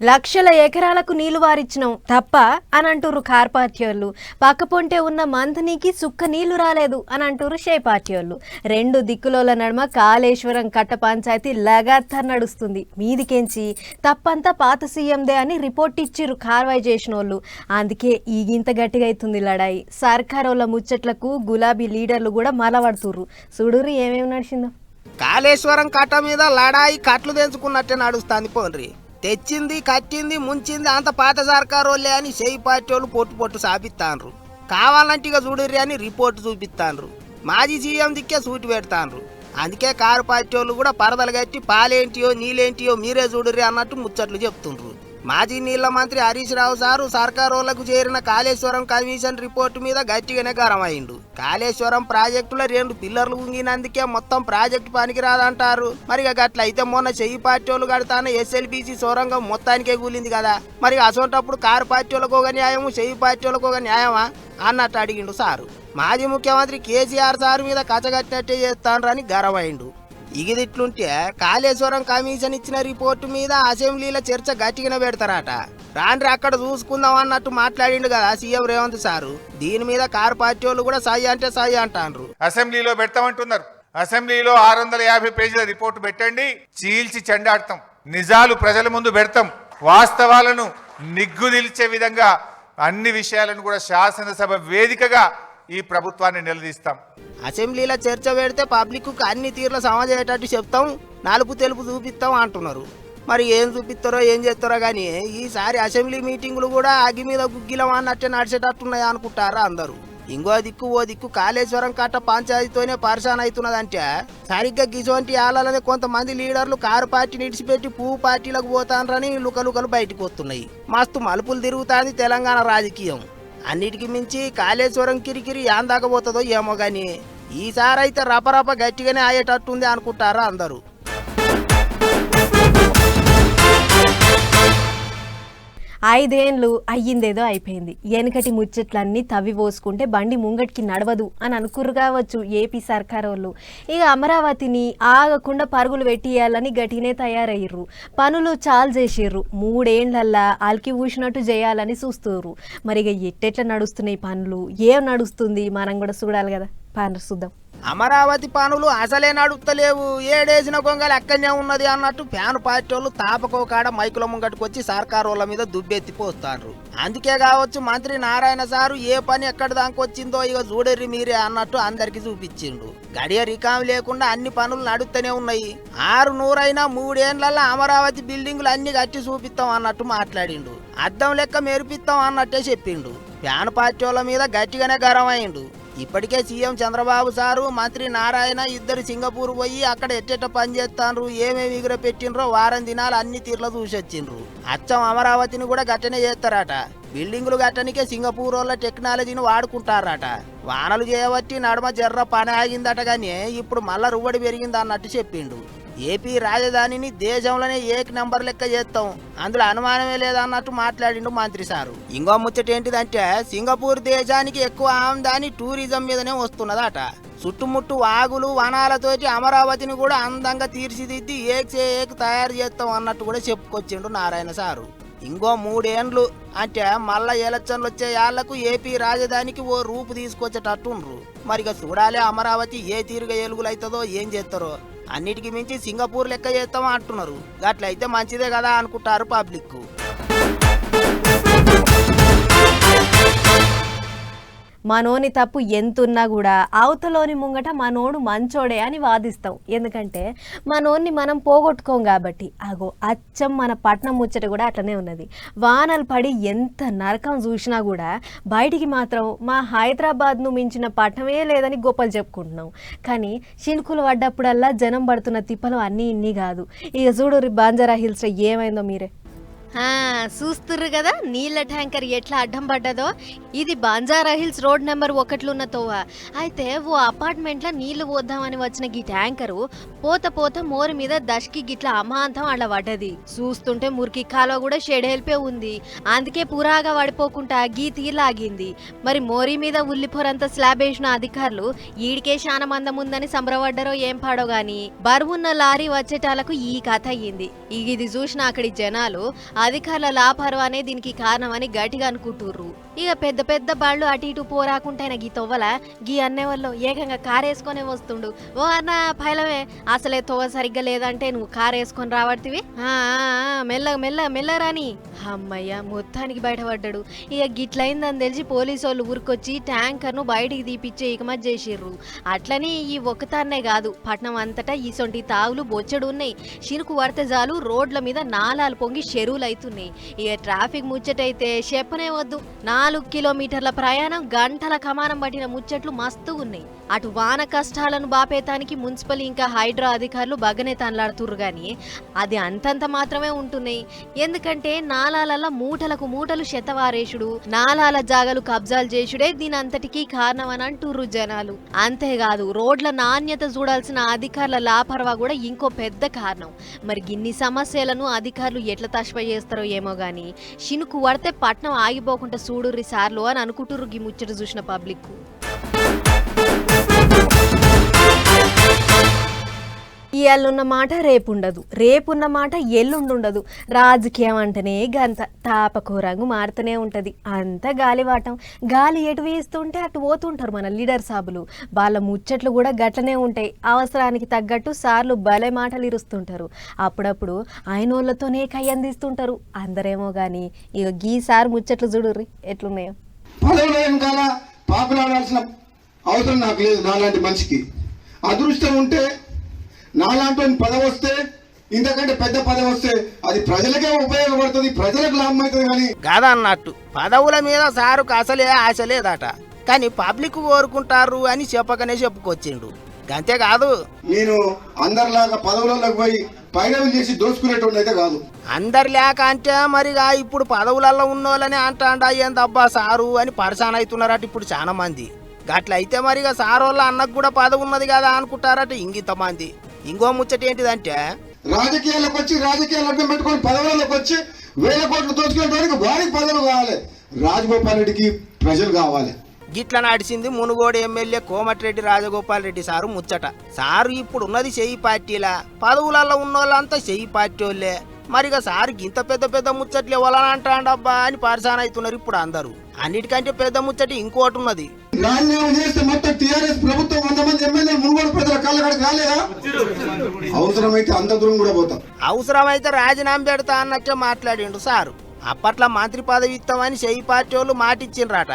లక్షల ఎకరాలకు నీళ్ళు వారిచ్చినాం తప్ప అని అంటురు కార్ పార్టీ వాళ్ళు పక్కపొంటే ఉన్న మంథనీకి సుక్క నీళ్ళు రాలేదు అని అంటురు షే పార్టీ వాళ్ళు రెండు దిక్కులోల నడుమ కాళేశ్వరం కట్ట పంచాయతీ లగాతార్ నడుస్తుంది. మీదికెంచి? తప్పంతా పాత సీఎందే అని రిపోర్ట్ ఇచ్చిర్రు కార్వాయి చేసిన వాళ్ళు అందుకే ఈగింత గట్టిగా అవుతుంది లడాయి. సర్కారోళ్ళ ముచ్చట్లకు గులాబీ లీడర్లు కూడా మలవడుతుర్రు. చూడుర్రి ఏమేమి నడిచిందో? కాళేశ్వరం కట్ట మీద లడాయి కట్లు తెంచుకున్నట్టే నడుస్తుంది పోన్రి. తెచ్చింది కట్టింది ముంచింది అంత పాత సర్కారోళ్ళే అని చేయి పార్టీ వాళ్ళు పొట్టు పొట్టు సాపిస్తాన్రు కావాలంటే ఇక చూడర్రి అని రిపోర్ట్ చూపిస్తాన్రు మాజీ సీఎం దిక్కే సూటి పెడతాన్రు. అందుకే కారు పార్టీ వాళ్ళు కూడా పరదలు కట్టి పాలేంటియో నీళ్ళేంటియో మీరే చూడర్రి అన్నట్టు ముచ్చట్లు చెప్తుండ్రు. మాజీ నీళ్ళ మంత్రి హరీష్ రావు సారు సర్కారోళ్ళకు చేరిన కాళేశ్వరం కమిషన్ రిపోర్టు మీద గట్టిగానే గరమైండు కాళేశ్వరం ప్రాజెక్టులో రెండు పిల్లర్లు ఉంగినందుకే మొత్తం ప్రాజెక్టు పనికిరాదంటారు. మరి అట్లయితే అయితే మొన్న చెయ్యి పార్టీ వాళ్ళు కడతాన ఎస్ఎల్బీసీ సొరంగం మొత్తానికే కూలింది కదా. మరి అసోంటప్పుడు కారు పార్టీ వాళ్ళకు ఒక న్యాయము చెయ్యి పార్టీ వాళ్ళకు ఒక న్యాయమా అన్నట్టు అడిగిండు సారు. మాజీ ముఖ్యమంత్రి కేసీఆర్ సారు మీద కచ్చగట్టినట్టే చేస్తానని గరమైండు ఇగిదిట్లుంటే కాళేశ్వరం కమిషన్ ఇచ్చిన రిపోర్టు మీద అసెంబ్లీలో చర్చ గట్టిగానే పెడతారట. రాండ్రి అక్కడ చూసుకుందాం అన్నట్టు మాట్లాడిండు కదా సీఎం రేవంత్ సారు. దీని మీద కారు పార్టీ వాళ్ళు కూడా సై అంటే సై అంటాండ్రు. అసెంబ్లీలో పెడతామంటున్నారు. అసెంబ్లీలో ఆరు వందల యాభై పేజీల రిపోర్టు పెట్టండి చీల్చి చెండాడతాం. నిజాలు ప్రజల ముందు పెడతాం. వాస్తవాలను నిగ్గు నిలిచే విధంగా అన్ని విషయాలను కూడా శాసనసభ వేదికగా ఈ ప్రభుత్వాన్ని నిలదీస్తాం. అసెంబ్లీలో చర్చ పెడితే పబ్లిక్ అన్ని తీర్ల సమాజేటట్టు చెప్తాం నలుపు తెలుపు చూపిస్తాం అంటున్నారు. మరి ఏం చూపిస్తారో ఏం చేస్తారో కానీ ఈసారి అసెంబ్లీ మీటింగులు కూడా అగ్గి మీద గుగ్గిలం అన్నట్టే నడిచేటట్టున్నాయి అనుకుంటారా అందరూ. ఇంకో దిక్కు ఓ దిక్కు కాళేశ్వరం కట్ట పంచాయతీతోనే పరిశాన్ అవుతున్నదంటే సరిగ్గా గిజోంటి ఆలాలనే కొంతమంది లీడర్లు కారు పార్టీని ఇడిచిపెట్టి పువ్వు పార్టీలకు పోతానరని లుకలుకలు బయటకు వస్తున్నాయి మస్తు మలుపులు తిరుగుతుంది తెలంగాణ రాజకీయం. అన్నిటికి మించి కాళేశ్వరం కిరికిరి యాందాకపోతుందో ఏమో గాని ఈసారి అయితే రపరప గట్టిగానే అయ్యేటట్టుంది అనుకుంటారా అందరూ. ఐదేండ్లు అయ్యిందేదో అయిపోయింది. వెనకటి ముచ్చట్లన్నీ తవ్వి పోసుకుంటే బండి ముంగటికి నడవదు అని అనుకురు కావచ్చు ఏపీ సర్కార్ వాళ్ళు ఇక అమరావతిని ఆగకుండా పరుగులు పెట్టియాలని గట్టినే తయారయ్యారు పనులు చాలు చేసిర్రు. మూడేండ్లల్లా అలికి ఊసినట్టు చేయాలని చూస్తున్నారు మరి ఇక ఎట్టెట్లా నడుస్తున్నాయి పనులు? ఏం నడుస్తుంది? మనం కూడా చూడాలి కదా. పనులు చూద్దాం. అమరావతి పనులు అసలే నడుపుతలేవు ఏడేసిన గొంగలు ఎక్కడనే ఉన్నది అన్నట్టు ఫ్యాన్ పార్టీ వాళ్ళు తాపకో కాడ మైకుల ముంగటికి సర్కార్ వాళ్ళ మీద దుబ్బెత్తి పోస్తారు అందుకే కావచ్చు మంత్రి నారాయణ సారు ఏ పని ఎక్కడ దాకొచ్చిందో ఇక చూడరి మీరే అన్నట్టు అందరికి చూపించిండు. గడియ రికాం లేకుండా అన్ని పనులు నడుస్తూనే ఉన్నాయి. ఆరు నూరైనా మూడేళ్ళలో అమరావతి బిల్డింగులు అన్ని కట్టి చూపిస్తాం అన్నట్టు మాట్లాడిండు. అద్దం లెక్క మెరిపిస్తాం అన్నట్టే చెప్పిండు. ఫ్యాన్ పార్టీ వాళ్ళ మీద గట్టిగానే గరం అయిండు. ఇప్పటికే సీఎం చంద్రబాబు సారు మంత్రి నారాయణ ఇద్దరు సింగపూర్ పోయి అక్కడ ఎట్టెట్ట పని చేస్తాండ్రు ఏమేమి ఎగుర పెట్టినరో వారం దినాలు అన్ని తీర్ల చూసొచ్చిండ్రు. అచ్చం అమరావతిని కూడా గట్టనే చేస్తారట. బిల్డింగులు గట్టనికే సింగపూర్ వాళ్ళ టెక్నాలజీని వాడుకుంటారట. వానలు చేయబట్టి నడుమ జర్ర పని ఆగిందట గానీ ఇప్పుడు మళ్ళా రువ్వడి పెరిగింది అన్నట్టు చెప్పిండు ఏపీ రాజధానిని దేశంలోనే ఏక్ నంబర్ లెక్క చేస్తాం. అందులో అనుమానమే లేదన్నట్టు మాట్లాడిండు మంత్రి సారు. ఇంకో ముచ్చట ఏంటిదంటే సింగపూర్ దేశానికి ఎక్కువ ఆమ్దాని టూరిజం మీదనే వస్తున్నదట. చుట్టుముట్టు వాగులు వనాలతోటి అమరావతిని కూడా అందంగా తీర్చిదిద్ది ఏక్సే ఏక్ తయారు చేస్తాం అన్నట్టు కూడా చెప్పుకొచ్చిండు నారాయణ సారు. ఇంకో మూడేండ్లు అంటే మళ్ళా ఎలక్షన్లు వచ్చే ఏళ్ళకు ఏపీ రాజధానికి ఓ రూపు తీసుకొచ్చేటట్టుండ్రు. మరిగా చూడాలి అమరావతి ఏ తీరుగా ఎలుగులైతుందో ఏం చేస్తారో అన్నిటికీ మించి సింగపూర్ లెక్క చేస్తాం అంటున్నారు. అట్లయితే మంచిదే కదా అనుకుంటారు పబ్లిక్ మనోని తప్పు ఎంతున్నా కూడా అవతలోని ముంగట మనోడు మంచోడే అని వాదిస్తాం. ఎందుకంటే మనోన్ని మనం పోగొట్టుకోం కాబట్టి. అగో అచ్చం మన పట్నం ముచ్చట కూడా అట్లనే ఉన్నది. వానలు పడి ఎంత నరకం చూసినా కూడా బయటికి మాత్రం మా హైదరాబాద్ను మించిన పట్టణమే లేదని గొప్పలు చెప్పుకుంటున్నాం. కానీ చినుకులు పడ్డప్పుడల్లా జనం పడుతున్న తిప్పలు అన్నీ ఇన్ని కాదు. ఇక చూడు బాంజారా హిల్స్లో ఏమైందో మీరే. చూస్తుర్రు కదా నీళ్ళ ట్యాంకర్ ఎట్లా అడ్డం పడ్డదో? ఇది బాంజారా హిల్స్ రోడ్ నెంబర్ ఒకట్లు ఉన్న తోవ. అయితే ఓ అపార్ట్మెంట్లో నీళ్ళు పోద్దామని వచ్చిన గీ ట్యాంకరు పోత పోత మోరి మీద దశకి గిట్ల అమాంతం అలా పడ్డది. చూస్తుంటే మురికి కాలువ కూడా షెడ్ హెల్పే ఉంది. అందుకే పురాగా పడిపోకుండా గీ తీలాగింది మరి మోరి మీద ఉల్లిపొరంత స్లాబ్ వేసిన అధికారులు ఈడికే శాన మందం ఉందని సంబరపడ్డారో ఏం పాడో గాని బరువున్న లారీ వచ్చేటాలకు ఈ కథ అయ్యింది. ఇది చూసిన అక్కడి జనాలు అధికారుల లాపరవానే దీనికి కారణమని గట్టిగా అనుకుంటుర్రు. ఇక పెద్ద పెద్ద బాళ్ళు అటు ఇటు పోరాకుంటైన గీ తొవ్వల? గీ అన్నేవాళ్ళు ఏకంగా కారు వేసుకొనే వస్తుండు. ఓ అన్న పైలవే అసలే తొవ్వ సరిగ్గా లేదంటే నువ్వు కారు వేసుకొని రావడితివి మెల్ల మెల్ల మెల్లరాని అమ్మయ్య మొత్తానికి బయటపడ్డాడు. ఇక గిట్లయిందని తెలిసి పోలీసు వాళ్ళు ఊరికొచ్చి ట్యాంకర్ను బయటికి తీపిచ్చే ఇకమత్ చేసిర్రు. అట్లనే ఈ ఒక్కతాన్నే కాదు పట్నం అంతటా ఈసొంటి తావులు బొచ్చడు ఉన్నాయి చినుకు పడితే చాలు రోడ్ల మీద నాలాలు పొంగి చెరువులు అవుతున్నాయి. ఇక ట్రాఫిక్ ముచ్చటైతే చెప్పనే వద్దు. నాలుగు కిలోమీటర్ల ప్రయాణం గంటల కమానం పట్టిన ముచ్చట్లు మస్తు ఉన్నాయి. అటు వాన కష్టాలను బాపేతానికి మున్సిపల్ ఇంకా హైడ్రా అధికారులు బగనే తనలాడుతుర్రు గాని అది అంతంత మాత్రమే ఉంటున్నాయి. ఎందుకంటే నాలాలల్ల మూటలకు మూటలు శతవారేషుడు నాలాల జాగలు కబ్జాలు చేసుడే దీని అంతటికీ కారణం అని అంటుర్రు జనాలు. అంతేకాదు రోడ్ల నాణ్యత చూడాల్సిన అధికారుల లాపర్వా కూడా ఇంకో పెద్ద కారణం. మరి గిన్ని సమస్యలను అధికారులు ఎట్లా తష్ప చేస్తారో ఏమో గాని షినుకు పడితే పట్నం ఆగిపోకుండా చూడుర్రి సార్లు అని అనుకుంటుర్రు ఈ ముచ్చట చూసిన పబ్లిక్ ఇయాళ్ళున్న మాట రేపుండదు. రేపున్న మాట ఎల్లుండుండదు. రాజకీయం అంటేనే గంత తాపకూరంగు మారుతూనే ఉంటది. అంత గాలివాటం. గాలి ఎటు వేస్తుంటే అటు పోతుంటారు మన లీడర్ సాబులు. వాళ్ళ ముచ్చట్లు కూడా గట్లనే ఉంటాయి. అవసరానికి తగ్గట్టు సార్లు భలే మాటలు ఇరుస్తుంటారు. అప్పుడప్పుడు ఆయనోళ్ళతోనే కయ్యందిస్తుంటారు అందరేమో కానీ ఇక గీ సార్ ముచ్చట్లు చూడుర్రి ఎట్లున్నాయో. అవసరం నాకు లేదు నాలాంటి మనిషికి. అదృష్టం ఉంటే నాలాంటి పదవి వస్తే ఇంతకంటే పెద్ద పదవి వస్తే అది ప్రజలకే ఉపయోగపడుతుంది ప్రజలకు లాభం అవుతుంది కానీ. కాదా అన్నట్టు? పదవుల మీద సారుకు అసలే ఆశ లేదట. కానీ పబ్లిక్ కోరుకుంటారు అని చెప్పకనే చెప్పుకొచ్చిండు. అంతేకాదు నేను అందరిలాగా పదవులలోకి పోయి పైరవి చేసి దోచుకునేటువంటి అయితే కాదు. అందరి లేక అంటే మరిగా ఇప్పుడు పదవులలో ఉన్నోళ్ళని అంటాండా ఏందబ్బా సారు అని పరిశాన్ అవుతున్నారట ఇప్పుడు చాలా మంది. గట్లయితే మరిగా సారోళ్ళ అన్నకు కూడా పదవి ఉన్నది కదా అనుకుంటారట ఇంగిత మంది. ఇంకో ముచ్చట ఏంటిదంటే? రాజకీయాలకు వచ్చి రాజకీయాలు అడ్డం పెట్టుకొని పదవులలోకి వచ్చి వేల కోట్లు దోచుకునేటానికి వారికి పదవులు కావాలి. రాజగోపాల్ రెడ్డికి ప్రజలు కావాలి. గిట్ల నడిచింది మునుగోడు ఎమ్మెల్యే కోమటిరెడ్డి రాజగోపాల్ రెడ్డి సారు ముచ్చట. సారు ఇప్పుడు ఉన్నది చెయ్యి పార్టీలా? పదవులలో ఉన్నోళ్ళంతా చెయ్యి పార్టీ వాళ్ళే మరిగా సారు ఇంత పెద్ద పెద్ద ముచ్చట్లు ఇవ్వాలని అంటాడబ్బా అని పరిశాన్ అవుతున్నారు ఇప్పుడు అందరూ. అన్నిటికంటే పెద్ద ముచ్చట ఇంకోటి ఉన్నది. రాజీనామా చేస్తే మొత్తం టీఆర్ఎస్ ప్రభుత్వం వంద మంది ఎమ్మెల్యే మునుగోడు ప్రజల కళ్ళగడికి రాలేదా? అవసరమైతే అంత దూరం కూడా పోతాం. అవసరమైతే రాజీనామా పెడతా అన్నట్టే మాట్లాడిండు సారు. అప్పట్లో మంత్రి పదవి ఇస్తామని చెయ్యి పార్టీ వాళ్ళు మాటిచ్చిండ్రట.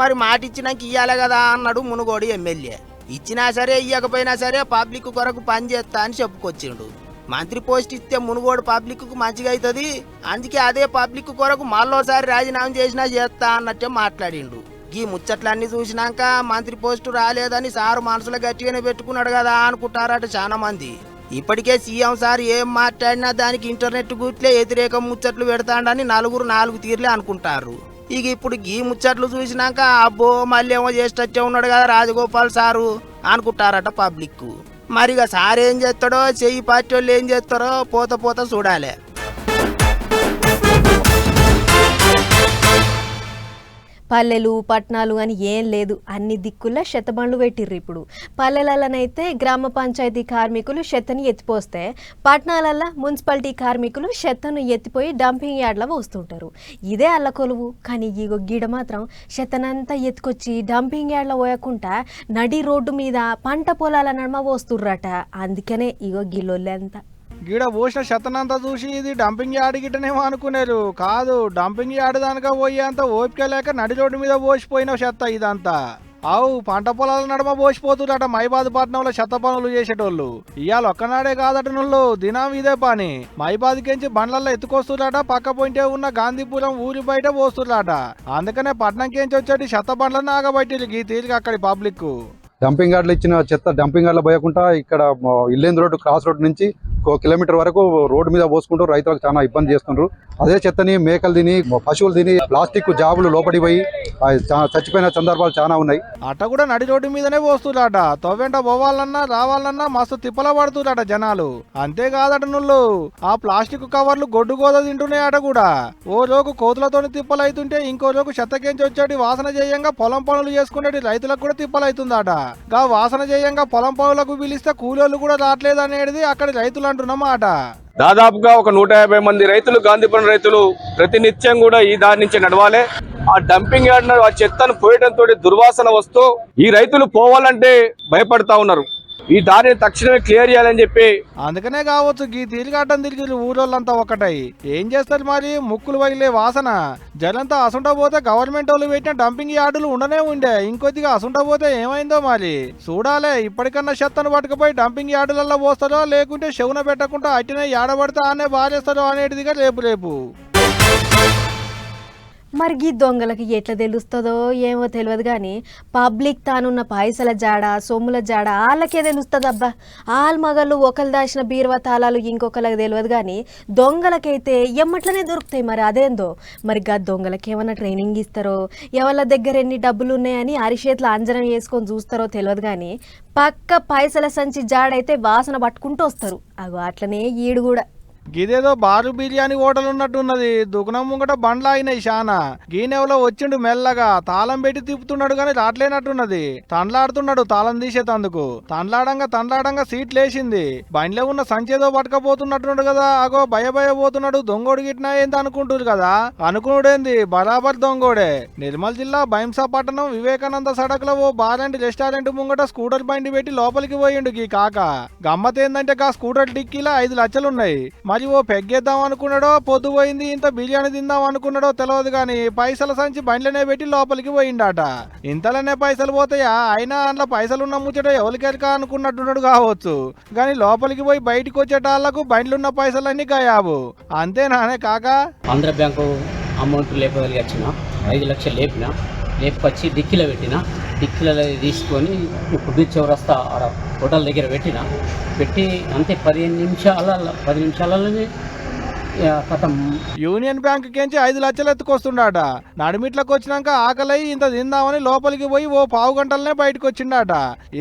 మరి మాటిచ్చినాక ఇయ్యాలి కదా అన్నాడు మునుగోడు ఎమ్మెల్యే. ఇచ్చినా సరే ఇయ్యకపోయినా సరే పబ్లిక్ కొరకు పని చేస్తా అని చెప్పుకొచ్చిండు. మంత్రి పోస్ట్ ఇస్తే మునుగోడు పబ్లిక్కు మంచిగా అవుతుంది అందుకే అదే పబ్లిక్ కొరకు మళ్ళోసారి రాజీనామా చేసినా చేస్తా అన్నట్టే మాట్లాడిండు. ఈ ముచ్చట్లన్నీ చూసినాక మంత్రి పోస్టు రాలేదని సారు మనసులో గట్టిగానే పెట్టుకున్నాడు కదా అనుకుంటారట చాలా మంది. ఇప్పటికే సీఎం సార్ ఏం మాట్లాడినా దానికి ఇంటర్నెట్ గుట్లే వ్యతిరేక ముచ్చట్లు పెడతాడని నలుగురు నాలుగు తీర్లే అనుకుంటారు. ఇక ఇప్పుడు ఈ ముచ్చట్లు చూసినాక అబ్బో మళ్ళీ ఏమో చేసేటట్టే ఉన్నాడు కదా రాజగోపాల్ సారు అనుకుంటారట పబ్లిక్ మరిగా సార్ ఏం చేస్తాడో చెయ్యి పార్టీ వాళ్ళు ఏం చేస్తారో పోత పోత చూడాలి. పల్లెలు పట్టణాలు అని ఏం లేదు. అన్ని దిక్కుల్లో శతబండ్లు పెట్టిర్రు ఇప్పుడు. పల్లెలలోనైతే గ్రామ పంచాయతీ కార్మికులు చెత్తని ఎత్తిపోస్తే పట్టణాలల్లో మున్సిపాలిటీ కార్మికులు చెత్తను ఎత్తిపోయి డంపింగ్ యార్డ్లో పోస్తుంటారు. ఇదే అల్ల కొలువు. కానీ ఇగో గీడ మాత్రం చెత్తనంతా ఎత్తుకొచ్చి డంపింగ్ యార్డ్లో పోయకుండా నడి రోడ్డు మీద పంట పొలాల నడమ పోస్తుర్రట. అందుకనే ఇగో గిల్లొల్లంతా. గీడ పోసిన శతనంతా చూసి ఇది డంపింగ్ యార్డ్ గిట్టనేమో అనుకునేరు. కాదు డంపింగ్ యార్డ్ దానిక పోయేంత ఓపిక లేక నడి రోడ్డు మీద పోసిపోయిన చెత్త ఇదంతా. అవు పంట పొలాల నడమ పోసిపోతుందట మైబాద్ పట్నంలో చెత్త పనులు చేసేటోళ్ళు. ఇవాళ ఒక్కనాడే కాదట నుళ్ళు దినం ఇదే పని. మైబాద్ కెంచి బండ్లలో ఎత్తుకొస్తుందట పక్క పొంటే ఉన్న గాంధీపురం ఊరి బయట పోస్తుందట అందుకనే పట్నం కెంచి వచ్చేటి చెత్త బండ్లను ఆగబట్టి ఈ తీరిక అక్కడి పబ్లిక్ డంపింగ్ యార్డ్లు ఇచ్చిన చెత్త డంపింగ్ యార్డ్లో పోయకుండా ఇక్కడ ఇల్లేందు రోడ్డు క్రాస్ రోడ్ నుంచి ఒక కిలోమీటర్ వరకు రోడ్డు మీద పోసుకుంటూ రైతులకు చాలా ఇబ్బంది చేస్తున్నారు అదే చెత్తని మేకలు తిని పశువులు తిని ప్లాస్టిక్ జాబులు లోపడి పోయి చా- చచ్చిపోయిన సందర్భాలు చాలా ఉన్నాయి. అట్ట కూడా నడి రోడ్డు మీదనే పోస్తురాట తవ్వెంట పోవాలన్నా రావాలన్నా మస్తు తిప్పల పడుతురాట జనాలు. అంతేకాదట నుళ్ళు ఆ ప్లాస్టిక్ కవర్లు గొడ్డు గోద తింటున్నాయట కూడా. ఓ రోజు కోతులతోని తిప్పలు అవుతుంటే ఇంకో రోజు చెత్తకేంచి వచ్చేటి వాసన చేయంగా పొలం పనులు చేసుకునేటి రైతులకు కూడా తిప్పలు గా వాసన చేయంగా పొలం పావులకు పిలిస్తే కూలోళ్ళు కూడా రావట్లేదు అనేది అక్కడ రైతులు అంటున్నమాట. దాదాపుగా ఒక నూట యాభై మంది రైతులు గాంధీపురం రైతులు ప్రతినిత్యం కూడా ఈ దారి నుంచి నడవాలి. ఆ డంపింగ్ యార్డ్ ఆ చెత్తను పోయడంతో దుర్వాసన వస్తూ ఈ రైతులు పోవాలంటే భయపడతా ఉన్నారు. ఈ దారిని తక్షణమే క్లియర్ చేయాలని చెప్పి అందుకనే కావచ్చు గీ తిరిగాటం తిరిగి ఊరోళ్ళంతా ఒకటై ఏం చేస్తారు మరి? ముక్కులు వగిలే వాసన. జలంతా అసుంట పోతే గవర్నమెంట్ వాళ్ళు పెట్టిన డంపింగ్ యార్డులు ఉండనే ఉండే. ఇంకొద్దిగా అసుంట పోతే ఏమైందో మరి? చూడాలే ఇప్పటికన్నా చెత్తను పట్టుకుపోయి డంపింగ్ యార్డులలో పోస్తారో లేకుంటే చెవున పెట్టకుండా అట్టినే ఏడబడితే ఆనే బారేస్తారో అనేటిదిగా రేపు రేపు. మరి గీ దొంగలకి ఎట్లా తెలుస్తుందో ఏమో తెలియదు కానీ పబ్లిక్ తానున్న పైసల జాడ సొమ్ముల జాడ వాళ్ళకే తెలుస్తుంది అబ్బా వాళ్ళ మగళ్ళు ఒకరు దాచిన బీరువా తాళాలు ఇంకొకరికి తెలియదు కానీ దొంగలకైతే ఎమ్మట్లనే దొరుకుతాయి మరి అదేందో. మరి గా దొంగలకి ఏమైనా ట్రైనింగ్ ఇస్తారో ఎవరి దగ్గర ఎన్ని డబ్బులు ఉన్నాయని అరిచేతులు అంజనం వేసుకొని చూస్తారో తెలియదు కానీ పక్క పైసల సంచి జాడైతే వాసన పట్టుకుంటూ వస్తారు. అగో అట్లనే ఈడు కూడా. గిదేదో బారు బిర్యానీ హోటల్ ఉన్నట్టున్నది. దుకాణం ముంగట బండ్లు ఆగినాయి శానా గీనెవలో వచ్చిండు మెల్లగా. తాళం పెట్టి తిప్పుతున్నాడు కానీ రాట్లేనట్టున్నది. తండ్లాడుతున్నాడు తాళం తీసేతందుకు. తండ్లాడంగా తండ్లాడంగా సీట్ లేచింది బండిలో ఉన్న సంచేదో పట్టుకపోతున్నట్టున్నాడు కదా. అగో భయ భయ పోతున్నాడు దొంగోడు గిట్నా ఏంది అనుకుంటున్నారు కదా? అనుకున్నాడేంది బరాబర్ దొంగోడే. నిర్మల్ జిల్లా భైంసా పట్టణం వివేకానంద సడక్లో ఓ బార్ అండ్ రెస్టారెంట్ ముంగట స్కూటర్ బండి పెట్టి లోపలికి పోయిండు గీ కాక. గమ్మత్ ఏందంటే గా స్కూటర్ డిక్కీలో ఐదు లక్షలున్నాయి మరి ఓ పెగ్గేద్దాం అనుకున్నాడో పొద్దు పోయింది ఇంత బిర్యానీ తిందాం అనుకున్నాడో తెలియదు కానీ పైసల సంచి బండ్లనే పెట్టి లోపలికి పోయిండాట. ఇంతలోనే పైసలు పోతాయా? అయినా అందులో పైసలున్న ముచ్చట ఎవరికెరక అనుకున్నట్టున్నాడు కావచ్చు. కానీ లోపలికి పోయి బయటికి వచ్చేటాళ్ళకు బండ్లున్న పైసలన్నీ అంతే అంతేనానే కాక? ఆంధ్ర బ్యాంకు అమౌంట్ లేపగలిగి వచ్చిన ఐదు లక్షలు లేపిన లేపుకొచ్చి డిక్కీలో పెట్టిన డిక్కీలలో తీసుకొని కుబీర్ చౌరస్తా ఆడ హోటల్ దగ్గర పెట్టిన. పెట్టి అంతే పదిహేను నిమిషాల పది నిమిషాలలోనే యూనియన్ బ్యాంక్ కించి ఐదు లక్షలు ఎత్తుకొస్తుండట. నడిమిట్లకు వచ్చినాక ఆకలి ఇంత తిందామని లోపలికి పోయి ఓ పావు గంటలనే బయటకు వచ్చిండట.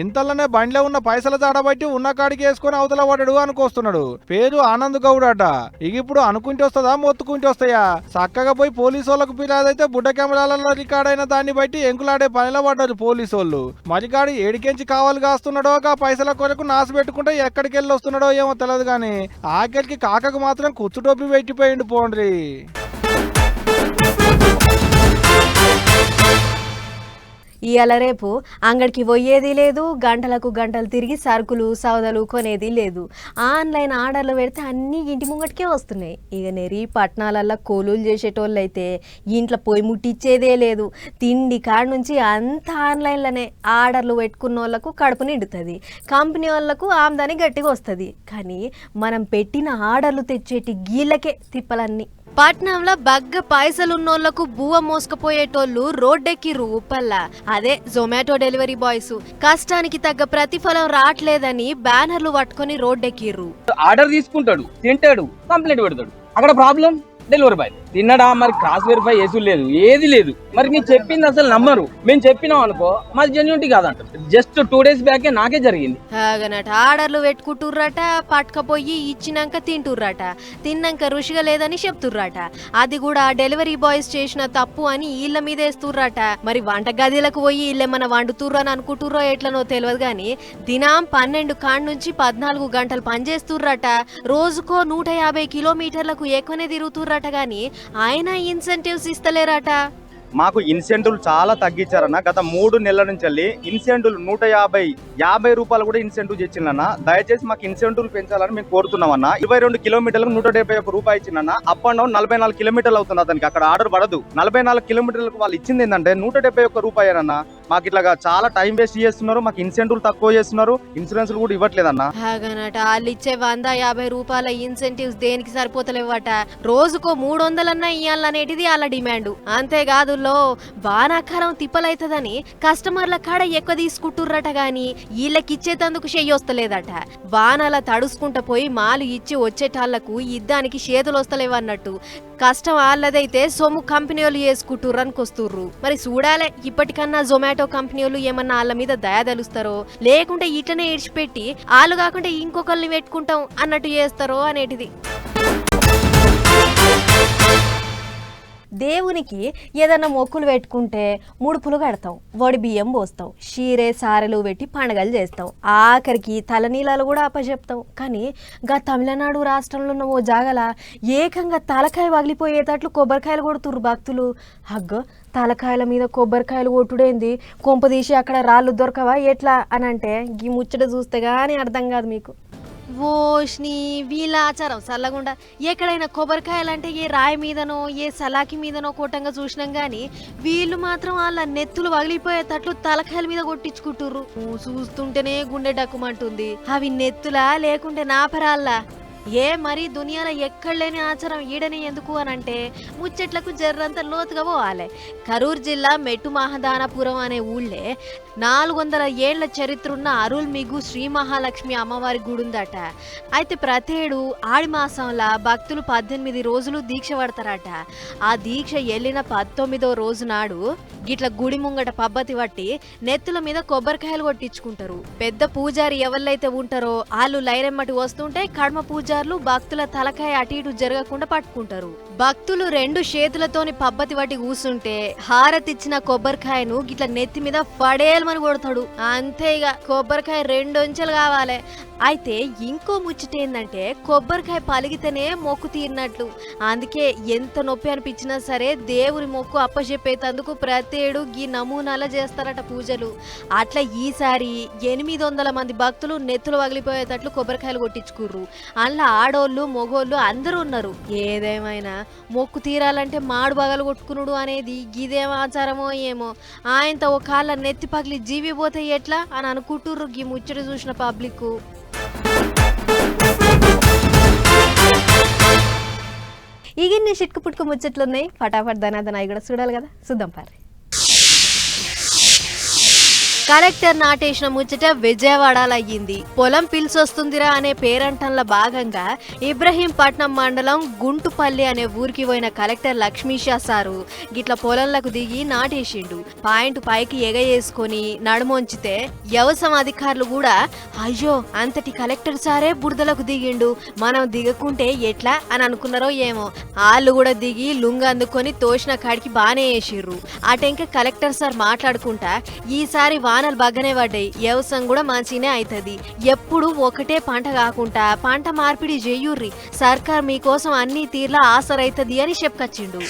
ఇంతలోనే బండిలో ఉన్న పైసల జాడబట్టి ఉన్న కాడికి వేసుకొని అవతల పడడు అనుకొస్తున్నాడు పేరు ఆనంద్ గౌడ్ అట ఇక ఇప్పుడు అనుకుంటే వస్తుందా మొత్తుకుంటే వస్తాయా? చక్కగా పోయి పోలీసు వాళ్ళకు పిరాదైతే బుడ్డ కెమెరాలలో రికార్డ్ అయిన దాన్ని బట్టి ఎంకులాడే పనిలో పడ్డారు పోలీసు వాళ్ళు. మరికాడు ఏడికెంచి కావాలి కాస్తున్నాడో ఆ పైసల కొరకు నాసు పెట్టుకుంటే ఎక్కడికి వెళ్ళి వస్తున్నాడో ఏమో తెలియదు కానీ ఆఖరికి కాకకు మాత్రం కుచ్చుటోపి చెప్పి పెట్టిపోయిండు పోండ్రి. ఇవాళ రేపు అంగడికి పోయేది లేదు గంటలకు గంటలు తిరిగి సరుకులు సౌదలు కొనేది లేదు. ఆన్లైన్ ఆర్డర్లు పెడితే అన్నీ ఇంటి ముంగటికే వస్తున్నాయి. ఇక నెరి పట్టణాలల్లో కోలులు చేసేటోళ్ళు అయితే ఇంట్లో పొయ్యి ముట్టించేదే లేదు. తిండి కాడ నుంచి అంత ఆన్లైన్లోనే ఆర్డర్లు పెట్టుకున్న వాళ్ళకు కడుపు నిండుతుంది. కంపెనీ వాళ్ళకు ఆమ్దాని గట్టిగా వస్తుంది. కానీ మనం పెట్టిన ఆర్డర్లు తెచ్చేటి గీళ్ళకే తిప్పలన్నీ. పట్నంలో బగ్గ పైసలున్నోళ్ళకు బువ్వ మోసుకపోయేటోళ్ళు రోడ్డెక్కిర్రు ఉప్పల్లా అదే జొమాటో డెలివరీ బాయ్స్. కష్టానికి తగ్గ ప్రతిఫలం రావట్లేదని బ్యానర్లు పట్టుకొని రోడ్డెక్కిర్రు. ఆర్డర్ తీసుకుంటాడు తింటాడు కంప్లైంట్ పెడతాడు. అక్కడ ప్రాబ్లం? Delivery boy తిన్నడా? మరి క్రాస్ వెరిఫై చేసి లేదు. ఏది లేదు. మరి మీరు చెప్పింది అసలు నమ్మరు. మేము చెప్పినాం అనుకో మాది జెన్యూనిటీ కాదంట జస్ట్ టూ డేస్ బ్యాకే నాకే జరిగింది. ఆర్డర్లు పెట్టుకుంటుర్రట పట్టుకపోయి ఇచ్చినాక తింటుర్రట. తిన్నాక రుచిగా లేదని చెప్తుర్రట. అది కూడా డెలివరీ బాయ్స్ చేసిన తప్పు అని వీళ్ళ మీద వేస్తుర్రట. మరి వంట గదిలకు పోయి వీళ్ళేమన్నా వండుతుర్రు అని అనుకుంటుర్రో ఎట్లనో తెలియదు కానీ దినం పన్నెండు కాండ్ నుంచి పద్నాలుగు గంటలు పనిచేస్తుర్రట. రోజుకో నూట యాభై కిలోమీటర్లకు ఎక్కువనే తిరుగుతుర్రట. గాని ఆయన ఇన్సెంటివ్స్ ఇస్తలేరట. మాకు ఇన్సెంటివ్లు చాలా తగ్గించారన్న. గత మూడు నెలల నుంచి వెళ్ళి ఇన్సెంటివ్లు నూట యాభై యాభై రూపాయలు కూడా ఇన్సెంటివ్ ఇచ్చిందన్న దయచేసి మాకు ఇన్సెంటివ్లు పెంచాలని మేము కోరుతున్నామన్న. ఇరవై రెండు కిలోమీటర్లకు నూట డెబ్బై ఒక రూపాయి ఇచ్చిందన్న. అప్ అండ్ డౌన్ నలభై నాలుగు కిలోమీటర్లు అవుతుంది అతనికి అక్కడ ఆర్డర్ పడదు. నలభై నాలుగు కిలోమీటర్లకు వాళ్ళు ఇచ్చింది ఏంటంటే నూట డెబ్బై ఒక్క రూపాయేనన్న. మాకు ఇట్లా చాలా టైం వేస్ట్ చేస్తున్నారు. మాకు ఇన్సెంటివ్లు తక్కువ చేస్తున్నారు. ఇన్సూరెన్స్ కూడా ఇవ్వట్లేదన్న. హాగనట వాళ్ళు ఇచ్చే వంద యాభై రూపాయల ఇన్సెంటివ్స్ దేనికి సరిపోతలేవట? రోజుకో మూడు వందలన్నా ఇయ్యాలనేటిది వాళ్ళ డిమాండ్. అంతేకాదు లో వానాకాలం తిప్పలైతదని కస్టమర్ల కాడ ఎక్కువ తీసుకుంటుర్రట గాని వీళ్ళకిచ్చేతందుకు చెయ్యొస్తలేదట వానల తడుసుకుంట పోయి మాలు ఇచ్చి వచ్చేటాళ్ళకు ఇద్దానికి చేతులు వస్తలేవన్నట్టు కష్టం వాళ్ళదైతే సొమ్ము కంపెనీ వాళ్ళు చేసుకుంటుర్రు అనుకొస్తుర్రు మరి చూడాలే ఇప్పటికన్నా జొమాటో కంపెనీ వాళ్ళు ఏమన్నా వాళ్ళ మీద దయ తెలుస్తారో లేకుంటే ఇట్లనే ఇడిచిపెట్టి వాళ్ళు కాకుండా ఇంకొకరిని పెట్టుకుంటాం అన్నట్టు చేస్తారో అనేటిది. దేవునికి ఏదైనా మొక్కులు పెట్టుకుంటే ముడుపులు కడతాం వడి బియ్యం పోస్తావు షీరే సారెలు పెట్టి పండగలు చేస్తావు. ఆఖరికి తలనీలాలు కూడా అప్పచెప్తాం కానీ గా తమిళనాడు రాష్ట్రంలో ఉన్న ఓ జాగల ఏకంగా తలకాయ పగిలిపోయేటట్లు కొబ్బరికాయలు కొడుతుర్రు భక్తులు. అగ్గ తలకాయల మీద కొబ్బరికాయలు కొట్టుడేంది? కొంపదీసి అక్కడ రాళ్ళు దొరకవా? ఎట్లా? అని అంటే ఈ ముచ్చట చూస్తే కానీ అర్థం కాదు మీకు. ఓష్ని వీళ్ళ ఆచారం చల్లగుండ ఎక్కడైనా కొబ్బరికాయలంటే ఏ రాయి మీదనో ఏ సలాకి మీదనో కూటంగా చూసినాం కానీ వీళ్ళు మాత్రం వాళ్ళ నెత్తులు వగిలిపోయేటట్లు తలకాయల మీద కొట్టించుకుంటుర్రు. చూస్తుంటేనే గుండె డక్కుమంటుంది. అవి నెత్తులా లేకుంటే నాపరాల్లా? ఏ మరి దునియాలో ఎక్కడలేని ఆచారం ఈడని ఎందుకు అని అంటే ముచ్చట్లకు జర్రంత లోతుగా పోవాలి. కరూర్ జిల్లా మెట్టు మహదానపురం అనే ఊళ్ళే నాలుగు వందల ఏళ్ళ చరిత్ర ఉన్న అరుల్ మిగు శ్రీ మహాలక్ష్మి అమ్మవారి గుడి ఉందట అయితే ప్రతేడు ఆడి మాసంలో భక్తులు పద్దెనిమిది రోజులు దీక్ష పడతారట. ఆ దీక్ష వెళ్ళిన పంతొమ్మిదో రోజు నాడు గిట్ల గుడి ముంగట పబ్బతి పట్టి నెత్తుల మీద కొబ్బరికాయలు కొట్టించుకుంటారు. పెద్ద పూజారి ఎవళ్ళైతే ఉంటారో వాళ్ళు లైరెమ్మటి వస్తుంటే కడమ పూజారులు భక్తుల తలకాయ అటు ఇటు జరగకుండా పట్టుకుంటారు. భక్తులు రెండు చేతులతోని పబ్బతి వాటి కూసుంటే హారతిచ్చిన కొబ్బరికాయను గిట్ల నెత్తి మీద పడేయమని కొడతాడు. అంతే ఇక కొబ్బరికాయ రెండొంచెలు కావాలి. అయితే ఇంకో ముచ్చట ఏంటంటే కొబ్బరికాయ పలిగితేనే మొక్కు తీరినట్లు. అందుకే ఎంత నొప్పి అనిపించినా సరే దేవుని మొక్కు అప్పచెప్పేటందుకు ప్రతేడు ఈ నమూనాల చేస్తారట పూజలు. అట్లా ఈసారి ఎనిమిది వందల మంది భక్తులు నెత్తులు పగిలిపోయేటట్లు కొబ్బరికాయలు కొట్టించుకుర్రు. అందులో ఆడోళ్ళు మొగోళ్ళు అందరూ ఉన్నారు. ఏదేమైనా మొక్కు తీరాలంటే మాడు బగలు కొట్టుకునుడు అనేది ఇదేం ఆచారమో ఏమో. ఆయనతో ఒక కాళ్ళ నెత్తి పగిలి జీవి పోతే ఎట్లా అని అనుకుంటుర్రు ఈ ముచ్చట చూసిన పబ్లిక్ ఈగిన్ని షిట్కు పుట్టుకు ముచ్చట్లు ఉన్నాయి ఫటాఫట్ ధనాధనాయి కూడా చూడాలి కదా. చూద్దాం పారి కలెక్టర్ నాటేసిన ముచ్చట విజయవాడలయ్యింది. పొలం పిలిచొస్తుందిరా అనే పేరంటంలో భాగంగా ఇబ్రహీంపట్నం మండలం గుంటుపల్లి అనే ఊరికి పోయిన కలెక్టర్ లక్ష్మీషా సారు గిట్ల పొలంలకు దిగి నాటేసిండు. పాయింట్ పైకి ఎగయేసుకొని నడుమొంచితే వ్యవసాయ అధికారులు కూడా అయ్యో అంతటి కలెక్టర్ సారే బురదలకు దిగిండు. మనం దిగకుంటే ఎట్లా? అని అనుకున్నారో ఏమో. వాళ్ళు కూడా దిగి లుంగ అందుకొని తోసిన కాడికి బానే వేసిర్రు. అటెంక కలెక్టర్ సార్ మాట్లాడుకుంటా ఈసారి వానలు బాగానే పడ్డాయి. వ్యవసాయం కూడా మంచినే అవుతుంది ఎప్పుడు ఒకటే పంట కాకుండా పంట మార్పిడి చెయ్యుర్రి సర్కార్ మీకోసం అన్ని తీర్లా ఆసరైతది అని చెప్పుకొచ్చిండు.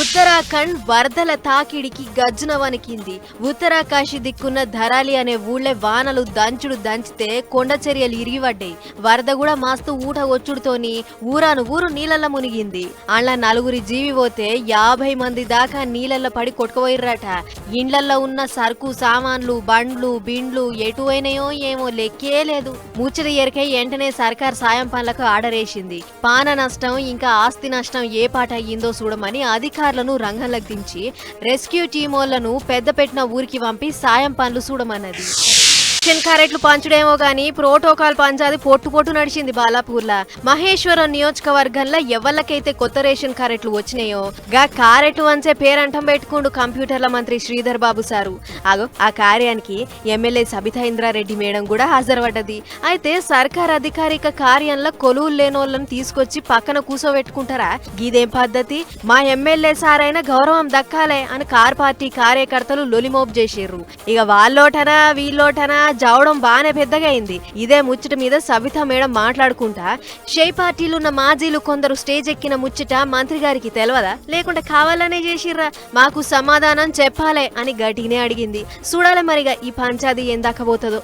ఉత్తరాఖండ్ వరదల తాకిడికి గజ్జున వణికింది. ఉత్తరాకాశి దిక్కున్న ధరాలి అనే ఊళ్ళే వానలు దంచుడు దంచితే కొండ చర్యలు ఇరిగిపడ్డాయి. వరద కూడా మస్తు ఊట వచ్చుడుతోని ఊరాను ఊరు నీళ్ళల్లో మునిగింది. అలా నలుగురి జీవి పోతే యాభై మంది దాకా నీళ్ళల్లో పడి కొట్టుకుపోయిర్రట. ఇండ్లల్లో ఉన్న సరుకు సామాన్లు బండ్లు బిండ్లు ఎటువైనాయో ఏమో లెక్కే లేదు. ముచ్చట ఎరికై వెంటనే సర్కార్ సాయం పనులకు ఆర్డర్ వేసింది పాన నష్టం ఇంకా ఆస్తి నష్టం ఏ పాట అయ్యిందో చూడమని అధికారులను రంగంలోకి దించి రెస్క్యూ టీమోళ్ళను పెద్దపెట్టిన ఊరికి పంపి సాయం పనులు చూడమన్నది. రేషన్ కారెట్లు పంచుడేమో గాని ప్రోటోకాల్ పంచాది పొట్టు పొట్టు నడిచింది బాలాపూర్లా. మహేశ్వరం నియోజకవర్గంలో ఎవరికైతే కొత్త రేషన్ కారెట్లు వచ్చినాయో గా కారెట్లు వంచే పేరంటం పెట్టుకుండు కంప్యూటర్ల మంత్రి శ్రీధర్ బాబు సారు. అగో ఆ కార్యానికి ఎమ్మెల్యే సబితా ఇంద్రారెడ్డి మేడం కూడా హాజరుపడ్డది. అయితే సర్కార్ అధికారిక కార్యంలో కొలువులు లేనోళ్ళని తీసుకొచ్చి పక్కన కూసోబెట్టుకుంటారా? గీదేం పద్ధతి? మా ఎమ్మెల్యే సారైన గౌరవం దక్కాలే అని కార్ పార్టీ కార్యకర్తలు లొలిమోప్ చేసిర్రు. ఇక వాళ్ళోటనా వీళ్ళోటనా జావడం బానే పెద్దగా అయింది. ఇదే ముచ్చట మీద సవిత మేడం మాట్లాడుకుంటా షై పార్టీలు ఉన్న మాజీలు కొందరు స్టేజ్ ఎక్కిన ముచ్చట మంత్రి గారికి తెలవదా? లేకుంటే కావాలనే చేసిర్రా? మాకు సమాధానం చెప్పాలే అని గట్టినే అడిగింది. చూడాలి మరిగా ఈ పంచాది ఎందాకపోతుందో